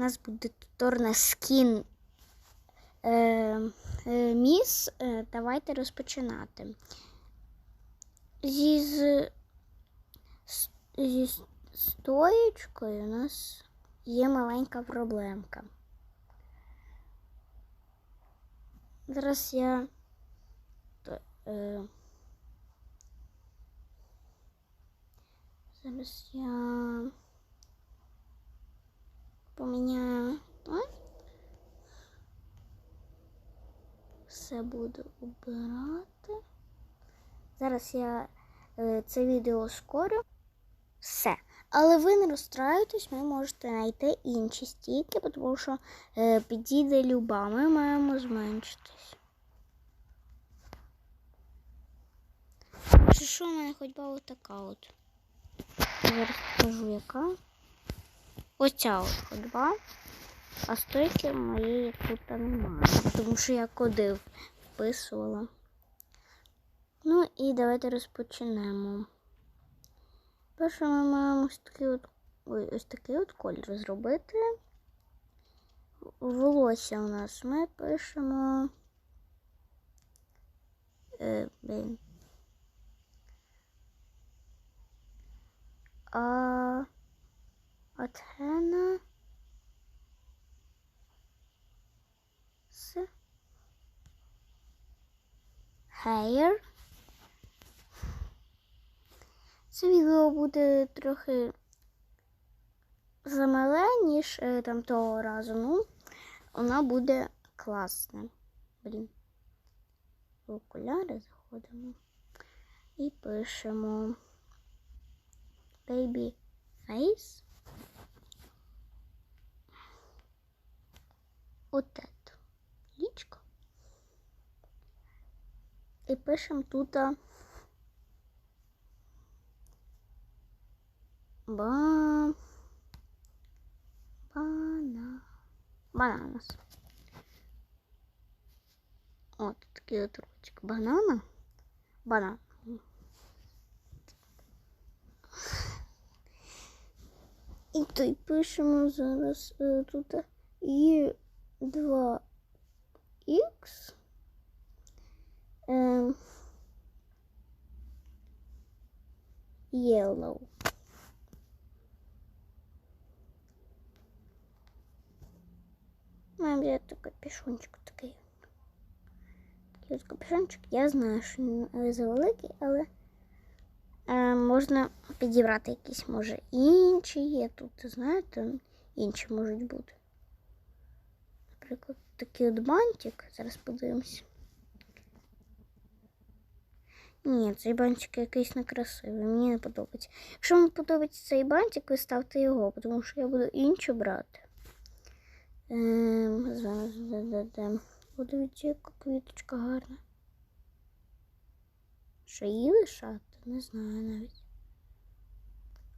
У нас буде туторна скін е, е, міс. Е, давайте розпочинати. Зі, з, зі стоєчкою у нас є маленька проблемка. Зараз я. Е, зараз я поміняю. так. Все буду убирати. Зараз я е, це відео скорю. Все. Але ви не розстраюйтесь, ми можете знайти інші стійки, тому що е, підійде люба. Ми маємо зменшитись. Чи що в мене ходьба отака от? Зараз покажу яка. Оця ходьба. А стойки моєї тут немає. Тому що я коди вписувала. Ну і давайте розпочнемо. Перше ми маємо ось такий от, ой, ось такий от колір зробити. Волосся у нас ми пишемо. Е, блін. А Атена з hair. Це відео буде трохи замале, ніж е, там того разу. Ну, воно буде класне. Блін. Окуляри заходимо і пишемо Baby Face. От это. Лічко. І пишемо тут ба... бана... бананас. От такий от ручик банана. Банан. І тут пишемо зараз е, тут є 2 х Ем, yellow. Маємо взяти капюшончик такий. Такий от капюшончик. Я знаю, що він завеликий, але е, можна підібрати якісь, може, інші є тут, знаєте, інші можуть бути. Наприклад, такий от бантик. Зараз подивимось. Ні, цей бантик якийсь некрасивий, мені не подобається. Якщо вам подобається цей бантик, ви ставте його, тому що я буду іншу брати. Ем, зараз додадемо. Подивіться, яка квіточка гарна. Що її лишати? Не знаю навіть.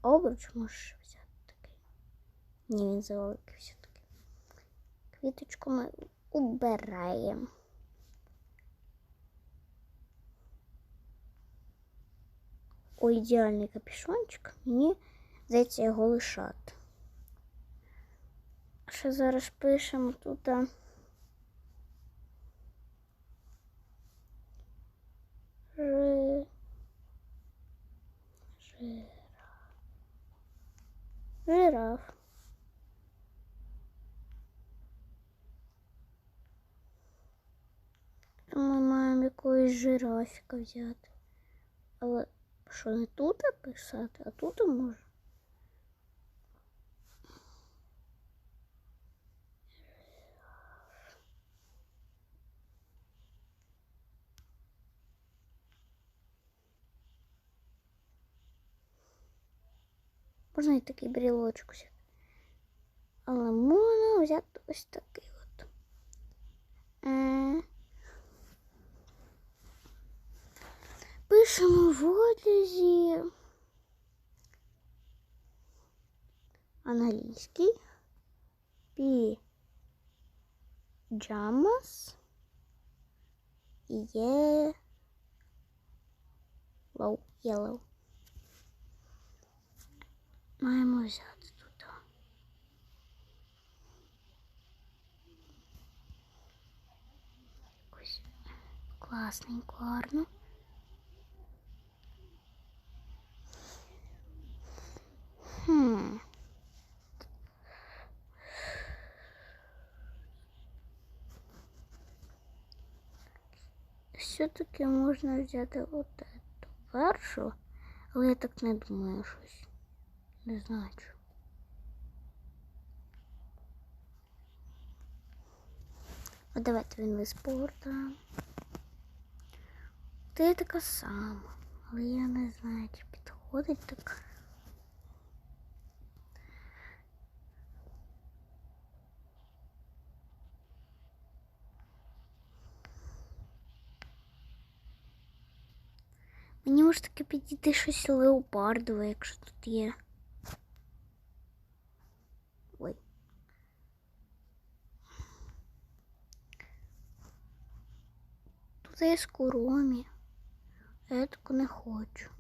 Обруч можеш взяти такий. Ні, він завеликий все-таки. Квіточку ми убираємо. О, ідеальний капюшончик. Мені здається його лишати. Ще зараз пишемо тут. Жи... Жираф. Жираф. Ми маємо якогось жирафіка взяти. Але що не тут писати, а тут може. Можна і такий брілочок взяти. Але можна взяти ось такий от. Е, пишемо в одязі англійський піджамас є лоу, єлоу. Маємо взяти тут. Ось класненько, гарно. Хм. Все-таки можна взяти от эту першу, але я так не думаю щось. Не знаю. чого. Давайте він спорта. Та я така сама, але я не знаю, чи підходить так. Мені може таки підійти щось леопардове, якщо тут є. Ой. Тут є скуромі. А я таку не хочу.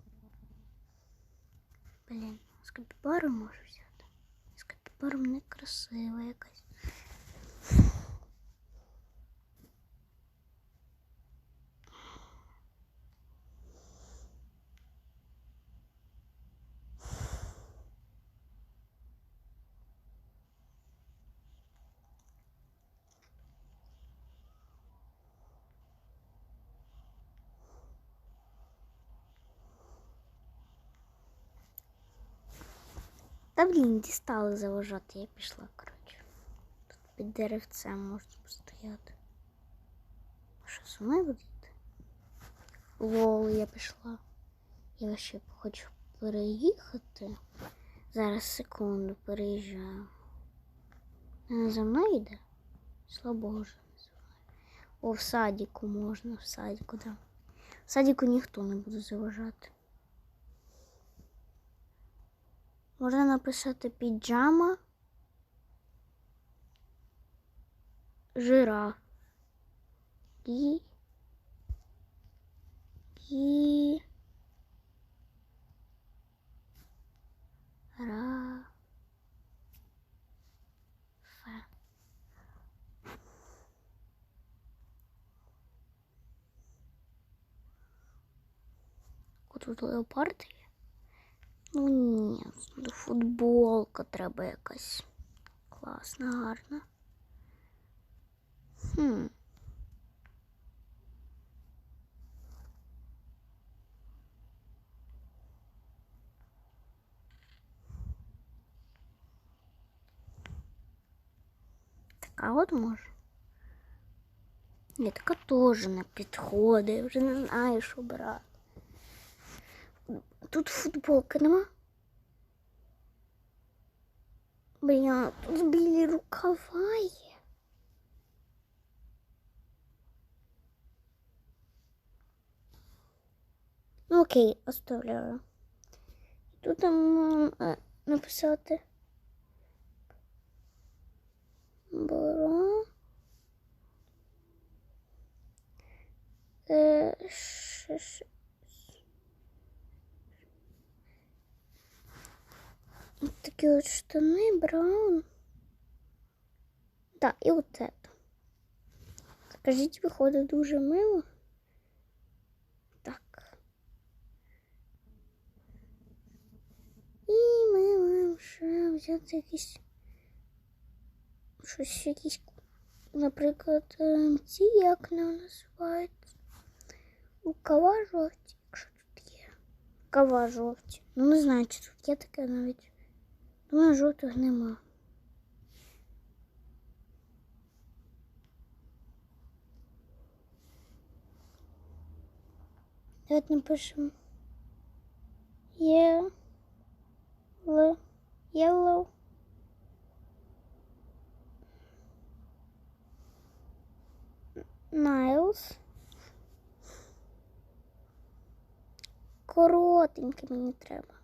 Блін, з капібару можу взяти. З капібаром не красива якась. Та блін, дістали заважати, я пішла, коротше. Тут під деревцем можна постояти. А що зі мною буде? Лол, я пішла. Я ще хочу переїхати. Зараз секунду переїжджаю. Вона за мною йде? Слабо вже не знаю. О, в садіку можна, в садіку, да. В садіку ніхто не буде заважати. Можна написати піджама. Жираф. Гі. Гі. Ра. Тут леопард. Ну ні, футболка треба якась. Класна, гарна. Хм. Така от може. Ні, така теж не підходить. Я вже не знаю, що брати. Тут футболки нема. Бля, тут білі рукава. Ну, окей, оставляю. Тут там е, написати. Бро. Е, ш, ш, От такі от штани, браун. Так, і от це. Скажіть, виходить дуже мило. Так. І ми маємо ще взяти якісь щось якісь, наприклад, ем, ці як не називаються. Рукава жовті, якщо тут є. Рукава жовті. Ну не знаю, чи тут є таке навіть. Думаю, жовтих нема. Давайте напишемо Л Yellow Nails. Коротеньке мені треба.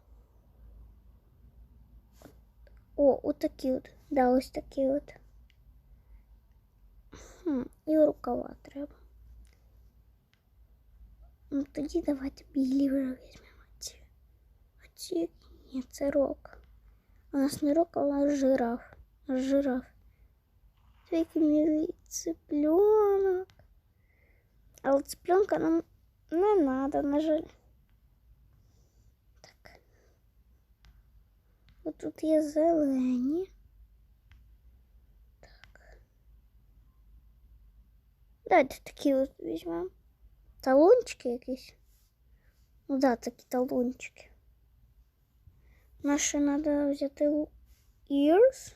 О, отакі от. Да, ось такі от. Хм, і рукава треба. Ну тоді давайте білі вже візьмемо ці. А ці ні, це рок. У нас не рок, а жираф. Жираф. Це який милий цыпленок. Але цыпленка нам не надо, на жаль. От тут є зелені. Так. Давайте такі от візьмемо. Талончики якісь. Ну да, такі талончики. Наші треба взяти у- ears.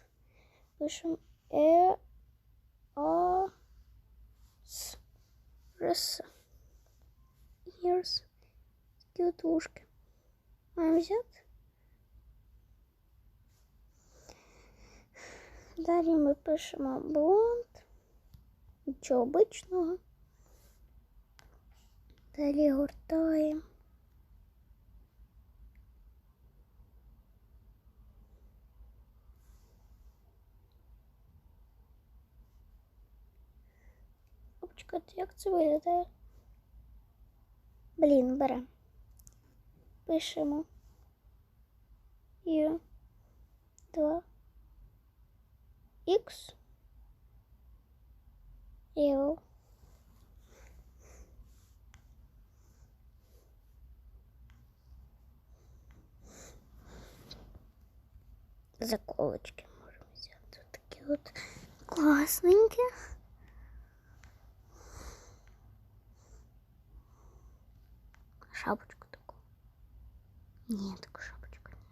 Пишемо е а с рес. Ears. Такі от вушки. Маємо взяти. Далі ми пишемо блонд. Нічого обичного. Далі гортаємо. О, як це виглядає? Блін, бере. Пишемо. Ю. 2. Х. L. Заколочки можемо взяти. Такі от класненькі. Шапочку таку. Ні, таку шапочку ні.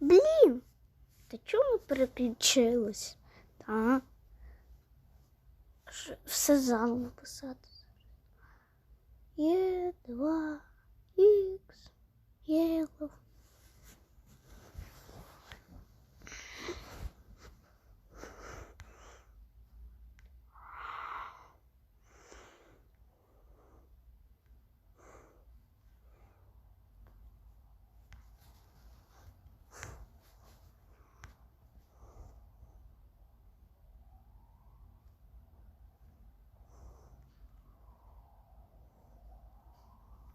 Блін! Та чому переключилось? Та? Все заново писати.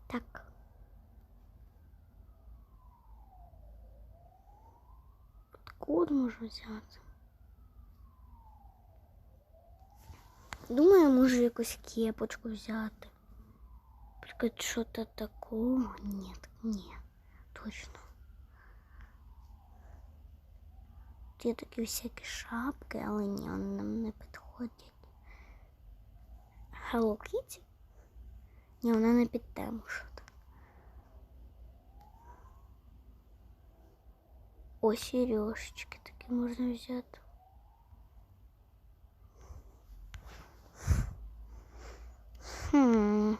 Так. Код можу взяти. Думаю, можу якусь кепочку взяти. Наприклад, що-то такого. Ні, ні, точно. Тут Є такі всякі шапки, але ні, вони нам не підходять. Hello Kitty? Ні, вона не під тему що то. О, сережечки такі можна взяти. Хм.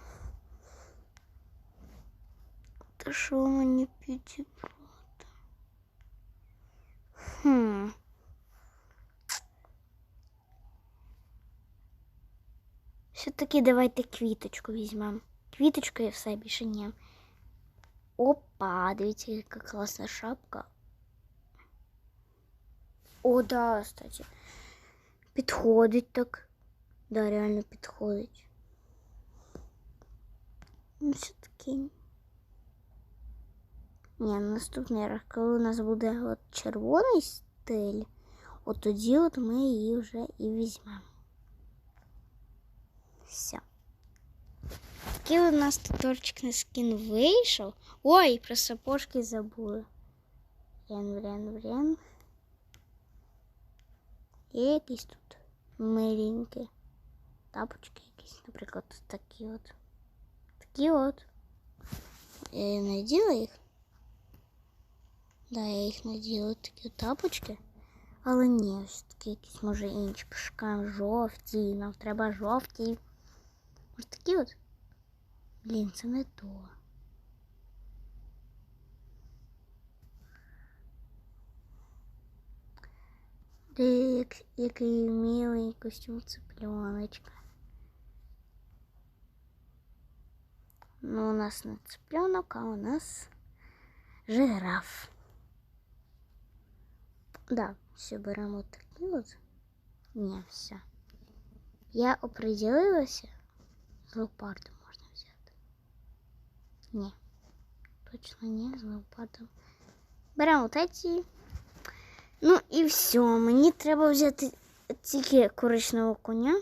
Та що мені підібрати? Хм. Все-таки давайте квіточку візьмемо. Квіточку і все більше ні. Опа, дивіться, яка класна шапка. О, да, кстати. Підходить так. Да, реально підходить. Ну, все-таки. Ні, наступний раз, коли у нас буде от червоний стиль, от тоді от ми її вже і візьмемо. Все. Такий у нас тут торчик скін вийшов. Ой, про сапожки забули. Врен, врен, врен. Є якісь тут миленькі тапочки якісь, наприклад, такі от. Такі от. Я наділа їх. Да, я їх наділа такі от тапочки. Але ні, ось такі якісь, може, інші пошукаємо жовті. Нам треба жовті. Може такі от? Блін, це не то. Де як, який милий костюм цыпленочка. Ну, у нас не цыпленок, а у нас жираф. Да, все беремо такі от. Ні, все. Я оприділилася. З леопардом можна взяти. Ні. Точно ні, з леопардом. Беремо от ці. Ну і все. Мені треба взяти тільки коричневого коня.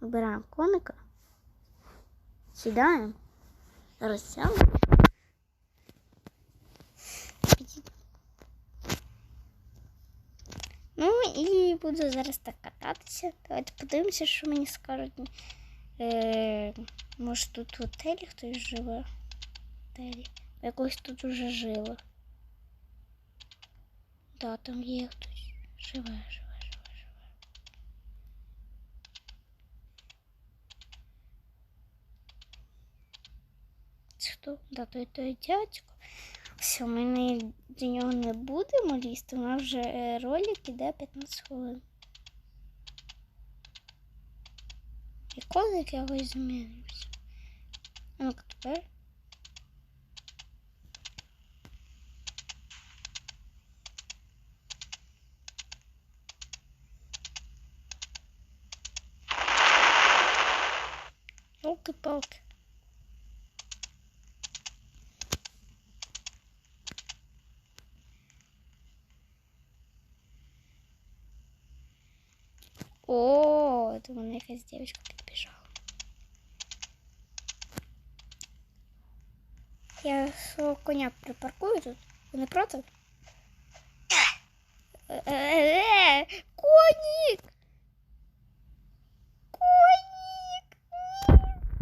Вибираємо коника. Сідаємо. Розсяли. Ну і буду зараз так кататися. Давайте подивимося, що мені скажуть. Е, може тут в готелі хтось живе. Готелі. Якось тут уже жило. Да, там є хтось. Живе, живе, живе, живе. Це хто? Да, той той дядько. Все, ми до нього не будемо лізти. У нас вже е, ролик іде 15 хвилин. І коник якось змінився. А ну-ка тепер. Палки-палки. О, это вон якась девочка Я свого коня припаркую тут. Ви не проти? Е-е-е, Конік! Конік!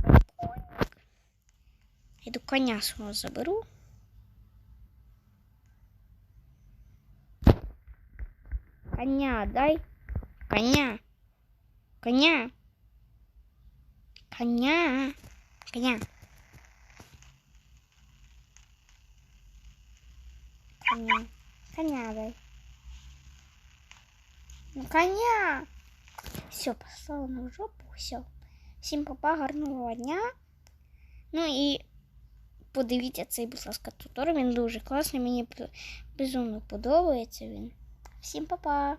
Ні, Конік! Іду коня свого заберу. Коня дай. Коня. Коня. Коня. Коня. Коня. Коня дай. Ну, коня. Все, послала на жопу, все. Всім папа, гарного дня. Ну і подивіться цей, будь ласка, тутор. Він дуже класний. Мені безумно подобається він. Всім папа.